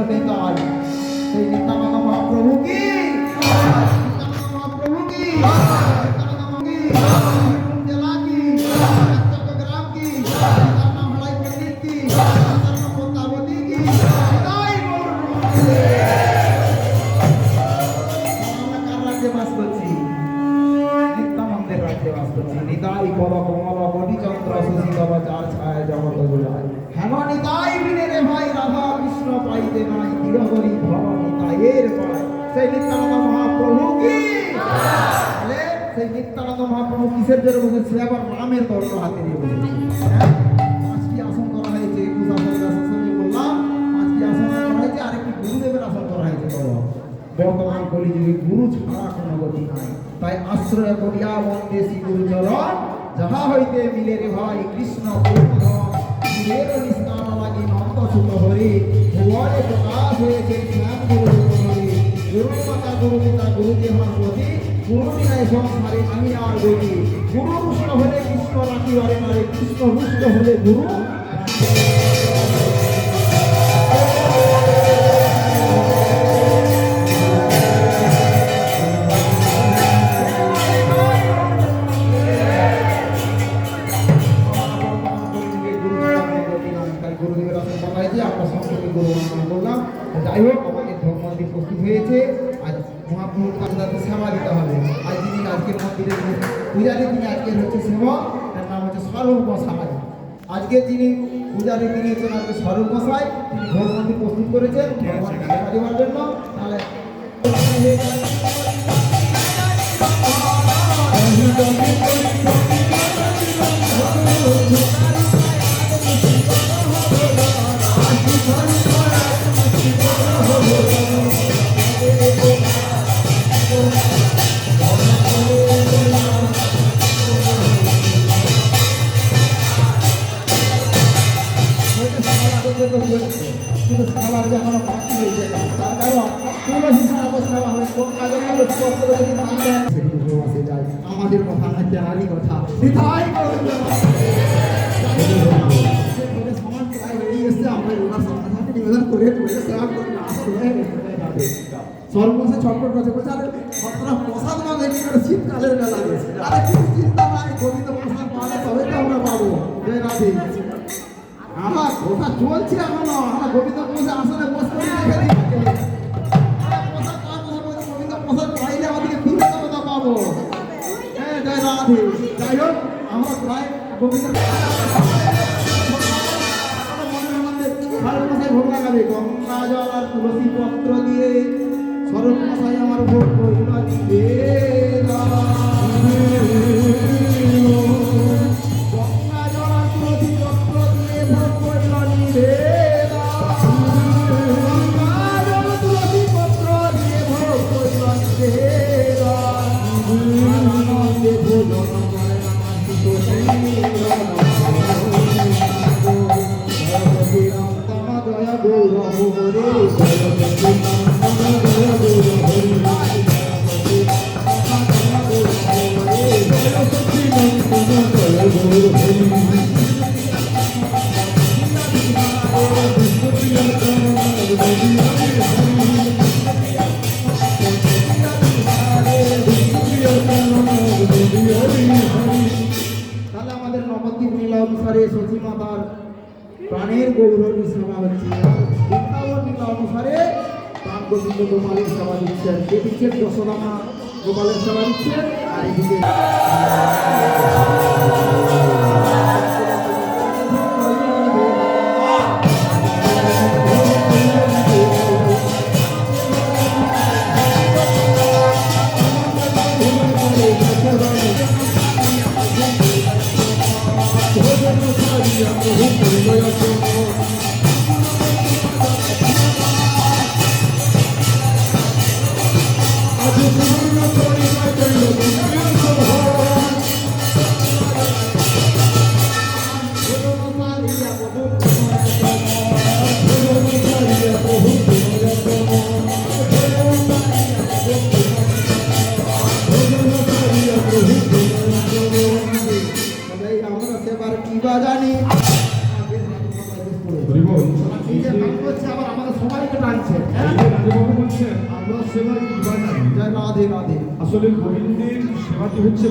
হইল নেতাই সেই নিত্যানন্দ মহাপ্রভু কি? মহাপ্রভু কি? জেলা কি? রাজ্যে বাস করছি? নিত্যানন্দের রাজ্যে বাস করছি? নিতাই পদ কৃষ্ণ পাইতে নাই তিরহরি ভব নিতাইয়ের পায়। সেই নিত্যানন্দ মহাপ্রভু কি? সেই নিত্যানন্দ মহাপ্রভু কিসের জন্য বসেছে আবার রামের দর্গ হাতে নিয়ে বসেছে। হ্যাঁ? পাঁচটি আসন করা হয়েছে, একুশ আসনের আসন সঙ্গে বললাম। পাঁচটি আসন করা হয়েছে আর গুরুদেবের আসন করা হয়েছে বর্তমান কলিযুগে গুরু ছাড়া কোনো গতি নাই। তাই আশ্রয় করিয়া বন্দে শ্রী গুরু যাহা হইতে মিলে রে ভাই, কৃষ্ণ শিবের নিস্তার লাগি নন্দ সুত হরি ভুবনে প্রকাশ হয়েছে শ্যাম গুরু হরি গুরু মাতা গুরু পিতা গুরু দেহন গতি গুরু বিনায় সংসারে আমি আর গতি গুরু কৃষ্ণ রাখি হরে কৃষ্ণ রুষ্ট হলে গুরু গুরুদেবের আসন বলা হয়েছে আমরা সংস্কৃতি গুরু বন্দনা করলাম যাই হোক আমাদের ধর্মদিন প্রস্তুত হয়েছে। আজ মহাপ্রভুর কাছে তাদের সেবা দিতে হবে। আজ যিনি আজকের মন্দিরের পূজারী তিনি আজকের হচ্ছে সেবা। তার নাম হচ্ছে স্বরূপ গোসাই আজকে যিনি পূজারী তিনি হচ্ছেন আজকে স্বরূপ গোসাই তিনি ভোগ প্রস্তুত করেছেন, ভগবানকে সেবা দেওয়ার জন্য। তাহলে না আসলে হয়ে গেছে, তাই ভাবে। সর্বশেষে ছটফট করছে বলছে আরে আপনারা প্রসাদ পাবে কি করে শীতকালের বেলা তবে তো আমরা পাবো আমার কথা চলছে এখনও আমরা গোবিন্দ প্রসাদ আসলে বসে রাধে যাই হোক আমরা প্রায় গোবিন্দ গঙ্গা জল আর তুলসী পত্র দিয়ে শরৎ মশাই আমার ভোগ করিবা দিবে। আনন্দে ভোজন অনুসারে সতী মাতার প্রাণের গৌরবী সেবা হচ্ছে। বৃন্দাবন অনুসারে প্রাণ গোবিন্দ গোপালের সেবা দিচ্ছেন। কে দিচ্ছেন? যশোদামা গোপালের সেবা দিচ্ছেন। আর এদিকে সবাই এই বলছেন আমরা সেবা রাধে রাধে। আসলে গোবিন্দের সেবাটি হচ্ছে